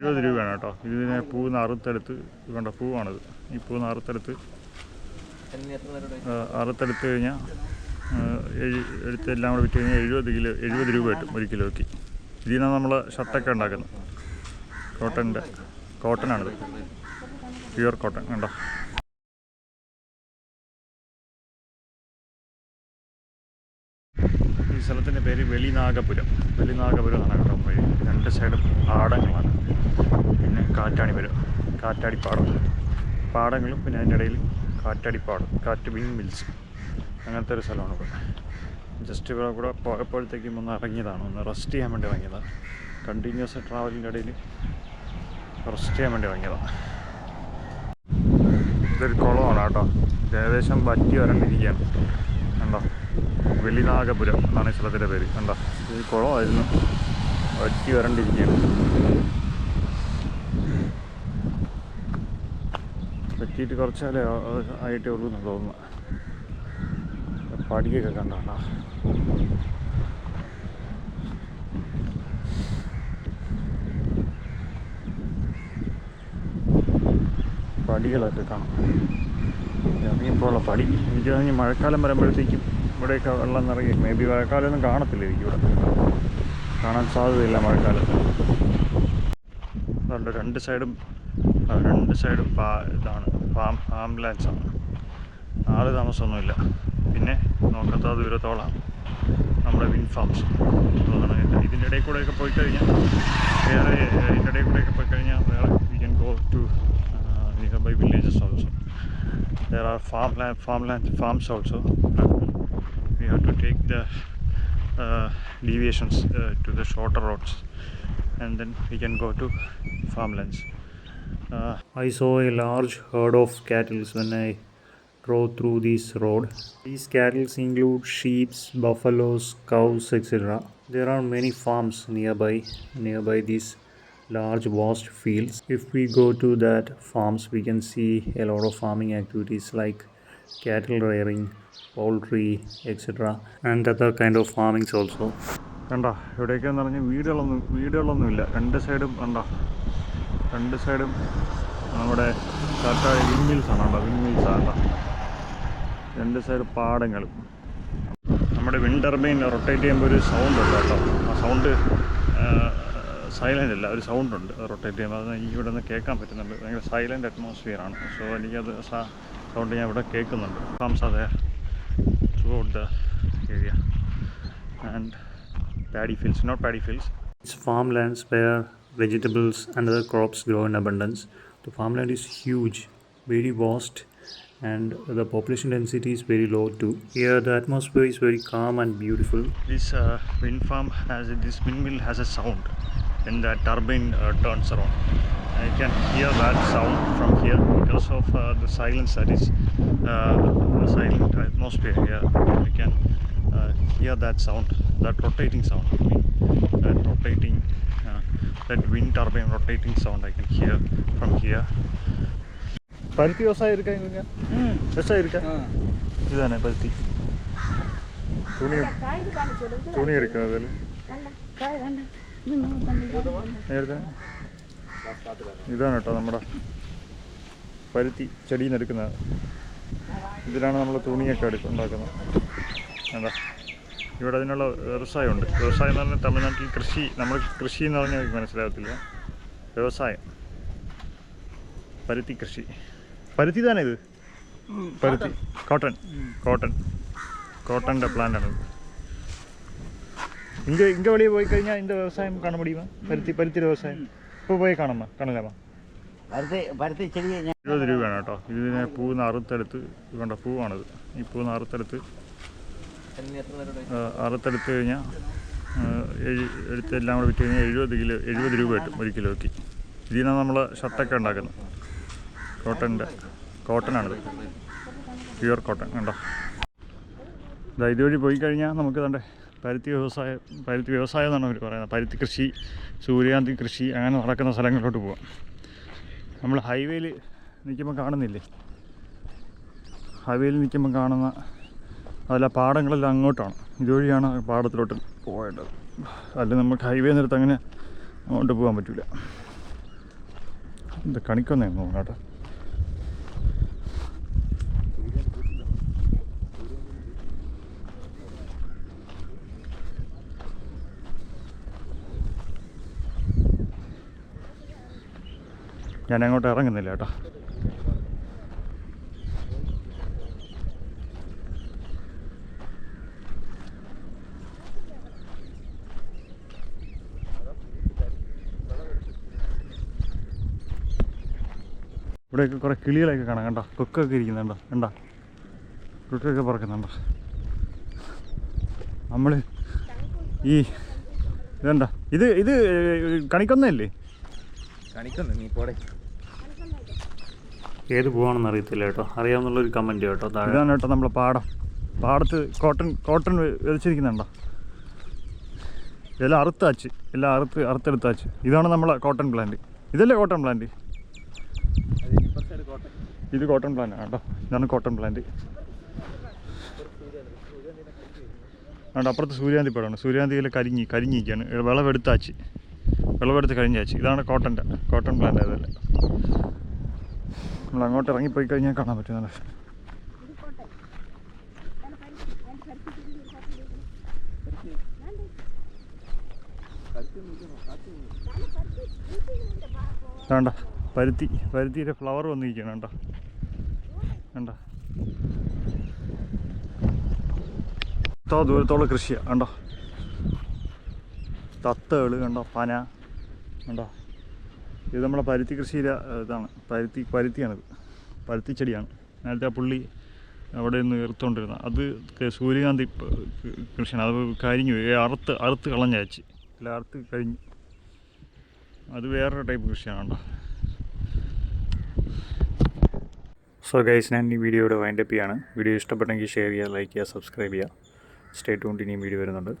ഇരുപത് രൂപയാണ് കേട്ടോ. ഇതിനെ പൂ നറുത്തെടുത്ത് വേണ്ട പൂവാണിത്. ഈ പൂ നറുത്തെടുത്ത് അറുത്തെടുത്ത് കഴിഞ്ഞാൽ എടുത്ത് എല്ലാം കൂടെ വിറ്റ് കഴിഞ്ഞാൽ എഴുപത് കിലോ എഴുപത് രൂപ കിട്ടും ഒരു കിലോയ്ക്ക്. ഇതിൽ നിന്നാണ് നമ്മൾ ഷർട്ടൊക്കെ ഉണ്ടാക്കുന്നത് കോട്ടന്റെ കോട്ടനാണിത്. പ്യുവർ കോട്ടൺ കണ്ടോ? ഈ സ്ഥലത്തിന്റെ പേര് വെളിനാഗപുരം. വെളിനാഗപുരം എന്നാണ് കേട്ടോ. രണ്ട് സൈഡും പാടങ്ങളാണ് പിന്നെ കാറ്റാടിപുരം കാറ്റാടിപ്പാടം പാടങ്ങളും പിന്നെ അതിന്റെ ഇടയിൽ കാറ്റാടിപ്പാടം കാറ്റ് വിൻ മിൽസ്. അങ്ങനത്തെ ഒരു സ്ഥലമാണ് ഇവിടെ. ജസ്റ്റ് ഇവിടെ കൂടെ പോയപ്പോഴത്തേക്കും ഒന്ന് ഇറങ്ങിയതാണ്. ഒന്ന് റെസ്റ്റ് ചെയ്യാൻ വേണ്ടി ഇറങ്ങിയതാണ്. കണ്ടിന്യൂസ് ട്രാവലിന്റെ ഇടയിൽ റെസ്റ്റ് ചെയ്യാൻ വേണ്ടി ഇറങ്ങിയതാണ്. ഇതൊരു കുളമാണ് കേട്ടോ. ഇത് ഏകദേശം വറ്റി വരണ്ടിരിക്കുകയാണ്. കണ്ടോ? വെളിനാഗപുരം എന്നാണ് ഈ സ്ഥലത്തിന്റെ പേര്. കണ്ടോ? ഇത് കുളമായിരുന്നു. വറ്റി വരണ്ടിരിക്കുകയാണ്. പറ്റിയിട്ട് കുറച്ചാലേ ആയിട്ടേ ഉള്ളൂ എന്ന് തോന്നുന്നു. പടിയൊക്കെ കണ്ടോണ്ടാ പടികളൊക്കെ കാണാം. ഇറങ്ങിയപ്പോഴുള്ള പടി. എനിക്ക് തോന്നി മഴക്കാലം വരുമ്പോഴത്തേക്കും ഇവിടെയൊക്കെ വെള്ളം നിറങ്ങി മേ ബി മഴക്കാലമൊന്നും കാണത്തില്ല എനിക്കിവിടെ കാണാൻ സാധ്യതയില്ല മഴക്കാലത്ത്. അതുകൊണ്ട് രണ്ട് സൈഡും രണ്ട് സൈഡും ഇതാണ്. ഫാം ആംബുലൻസാണ് ലാൻഡ്സ് ആൾ താമസമൊന്നുമില്ല. പിന്നെ നോക്കാത്ത ദൂരത്തോളം നമ്മുടെ വിൻ ഫാംസ്. ഇതിന്റെ ഇടയിൽ കൂടെയൊക്കെ പോയി കഴിഞ്ഞാൽ വേറെ ഇതിന്റെ ഇടയിൽ കൂടെയൊക്കെ പോയി കഴിഞ്ഞാൽ വേറെ we can go to nearby villages also there are farmland farmland farms also. We have to take the uh, deviations uh, to the shorter roads. And then we can go to farmlands. Uh, i saw a large herd of cattle when i drove through this road these cattle include sheep buffaloes cows etc there are many farms nearby nearby these large vast fields if we go to that farms we can see a lot of farming activities like cattle rearing poultry etc and other kind of farmings also കണ്ടോ ഇവിടെയൊക്കെയെന്ന് പറഞ്ഞാൽ വീടുകളൊന്നും വീടുകളൊന്നുമില്ല രണ്ട് സൈഡും കണ്ടോ രണ്ട് സൈഡും നമ്മുടെ കാറ്റാടി windmills ആണ് കേട്ടോ വിൻമിൽസ് ആണ് കേട്ടോ. രണ്ട് സൈഡ് പാടങ്ങൾ. നമ്മുടെ വിൻഡ് ടർബൈൻ റൊട്ടേറ്റ് ചെയ്യുമ്പോൾ ഒരു സൗണ്ട് ഉണ്ട് കേട്ടോ. ആ സൗണ്ട് സൈലന്റ് അല്ല ഒരു സൗണ്ട് ഉണ്ട് റൊട്ടേറ്റ് ചെയ്യുമ്പോൾ അത് എനിക്ക് ഇവിടെ നിന്ന് കേൾക്കാൻ പറ്റുന്നുണ്ട്. ഭയങ്കര സൈലന്റ് അറ്റ്മോസ്ഫിയർ ആണ്. സോ എനിക്കത് സൗണ്ട് ഞാൻ ഇവിടെ കേൾക്കുന്നുണ്ട്. ഫാംസ് അതെ the area and paddy fields, not paddy fields. It's farmlands where vegetables and other crops grow in abundance. The farmland is huge, very vast, and the population density is very low too. Here, the atmosphere is very calm and beautiful. This uh, wind farm has a, this windmill has a sound when the turbine uh, turns around. I can hear that sound from here because of uh, the silence that is uh, the silent atmosphere here. We can uh, hear that sound, that rotating sound. I mean, that rotating, that wind turbine rotating sound I can hear from here. பருத்தி விவசாயம் இருக்கா இவங்க விவசாயம் இருக்கா இதுதானே பருத்தி துணி துணி இருக்கா அதில் നേരത്തെ ഇതാണ് കേട്ടോ നമ്മുടെ പരുത്തി ചെടിയിൽ നിന്ന് എടുക്കുന്നത് ഇതിലാണ് നമ്മൾ തുണിയൊക്കെ എടുക്ക ഉണ്ടാക്കുന്നത് എന്താ ഇവിടെ അതിനുള്ള വ്യവസായമുണ്ട്. വ്യവസായം എന്ന് പറഞ്ഞാൽ തമിഴ്നാട്ടിൽ കൃഷി നമ്മൾ കൃഷി എന്ന് പറഞ്ഞാൽ മനസ്സിലാകത്തില്ല. വ്യവസായം. പരുത്തി കൃഷി. പരുത്തി തന്നെ ഇത്? പരുത്തി. കോട്ടൺ. കോട്ടൺ. കോട്ടന്റെ പ്ലാന്റാണ് ഇങ്ക ഇങ്ക വെളിയിൽ പോയി കഴിഞ്ഞാൽ ഇതിന്റെ വ്യവസായം കാണാൻ മുടിയുമോ പരുത്തി പരുത്തി വ്യവസായം. ഇപ്പോൾ പോയി കാണാമോ കാണില്ലാമോ ഇരുപത് രൂപയാണ് കേട്ടോ. ഇതിനെ പൂ നറുത്തെടുത്ത് വേണ്ട പൂവാണിത്. ഈ പൂ നറുത്തെടുത്ത് അറുത്തെടുത്ത് കഴിഞ്ഞാൽ എടുത്ത് എല്ലാം കൂടെ വിറ്റ് കഴിഞ്ഞാൽ എഴുപത് കിലോ എഴുപത് രൂപ കിട്ടും ഒരു കിലോയ്ക്ക്. ഇതിനാണ് നമ്മൾ ഷർട്ടൊക്കെ ഉണ്ടാക്കുന്നത്. കോട്ടന്റെ കോട്ടനാണിത്. പ്യുവർ കോട്ടൺ കണ്ടോ? ഇതാ ഇതുവഴി പോയി കഴിഞ്ഞാൽ നമുക്ക് തന്റെ പരുത്തി വ്യവസായം പരുത്തി വ്യവസായം എന്നാണ് അവർ പറയുന്നത്. പരുത്തി കൃഷി സൂര്യകാന്തി കൃഷി അങ്ങനെ നടക്കുന്ന സ്ഥലങ്ങളിലോട്ട് പോവാം. നമ്മൾ ഹൈവേയിൽ നിൽക്കുമ്പോൾ കാണുന്നില്ലേ? ഹൈവേയിൽ നിൽക്കുമ്പോൾ കാണുന്ന അതല്ല പാടങ്ങളെല്ലാം അങ്ങോട്ടാണ്. ഇതുവഴിയാണ് പാടത്തിലോട്ട് പോകേണ്ടത്. അല്ല നമുക്ക് ഹൈവേ നിരത്ത് അങ്ങനെ അങ്ങോട്ട് പോകാൻ പറ്റില്ല ഇത് കണിക്കൊന്നേ തോന്നുന്നു കേട്ടോ. ഞാൻ അങ്ങോട്ട് ഇറങ്ങുന്നില്ല കേട്ടോ. ഇവിടെയൊക്കെ കുറേ കിളികളൊക്കെ കാണാം കണ്ടോ? കൊക്കൊക്കെ ഇരിക്കുന്നുണ്ടോ കണ്ടോ? കൊക്കൊക്കെ പറക്കുന്നുണ്ടോ നമ്മൾ ഈ ഇതെന്താ? ഇത് ഇത് കണിക്കൊന്നല്ലേ കണിക്കൊന്ന നീ പോടെ. ഏത് പോവാണെന്ന് അറിയത്തില്ല കേട്ടോ. അറിയാവുന്നുള്ളൊരു കമന്റ് കേട്ടോ ഇതാണ് കേട്ടോ നമ്മളെ പാടം. പാടത്ത് കോട്ടൺ കോട്ടൺ വിതച്ചിരിക്കുന്നുണ്ടോ എല്ലാം അറുത്താച്ച്. എല്ലാം അറുത്ത് അറുത്തെടുത്താച്ച്. ഇതാണ് നമ്മളെ കോട്ടൺ പ്ലാന്റ് ഇതല്ലേ കോട്ടൺ പ്ലാന്റ് ഇത് കോട്ടൺ പ്ലാന്റ് ആണ് കേട്ടോ. ഇതാണ് കോട്ടൺ പ്ലാന്റ് ആണ്ട് അപ്പുറത്ത് സൂര്യാന്തി പടമാണ്. സൂര്യാന്തിയിൽ കരിഞ്ഞി കരിഞ്ഞിരിക്കുകയാണ്. വിളവെടുത്താച്ച്. വിളവെടുത്ത് കഴിഞ്ഞാച്ച് ഇതാണ് കോട്ടന്റെ കോട്ടൺ പ്ലാന്റ് അതല്ല നമ്മൾ അങ്ങോട്ട് ഇറങ്ങിപ്പോയി കഴിഞ്ഞാൽ കാണാൻ പറ്റുന്നതാണ്. വേണ്ട പരുത്തി പരുത്തിയുടെ ഫ്ലവർ വന്നിരിക്കണം കേട്ടോ കണ്ടോ? ഇത്ര ദൂരത്തോളം കൃഷിയാണ് കണ്ടോ? തത്തകൾ കണ്ടോ? പന കണ്ടോ? ഇത് നമ്മളെ പരുത്തി കൃഷിയിലെ ഇതാണ്. പരുത്തി പരുത്തിയാണിത്. പരുത്തി ചെടിയാണ് നേരത്തെ ആ പുള്ളി അവിടെ നിന്ന് എടുത്തുകൊണ്ടിരുന്ന അത് സൂര്യകാന്തി കൃഷിയാണ്. അത് കരിഞ്ഞു. അറുത്ത് അറുത്ത് കളഞ്ഞയച്ച്. അല്ല അറുത്ത് കഴിഞ്ഞു. അത് വേറൊരു ടൈപ്പ് കൃഷിയാണ് കേട്ടോ സോ ഗൈസ് ഞാൻ ഈ വീഡിയോയുടെ വൈൻഡപ്പ് ചെയ്യാണ്. വീഡിയോ ഇഷ്ടപ്പെട്ടെങ്കിൽ ഷെയർ ചെയ്യുക ലൈക്ക് ചെയ്യുക സബ്സ്ക്രൈബ് ചെയ്യുക. സ്റ്റേ ടൂണ്ട് ഇനിയും വീഡിയോ വരുന്നുണ്ട്.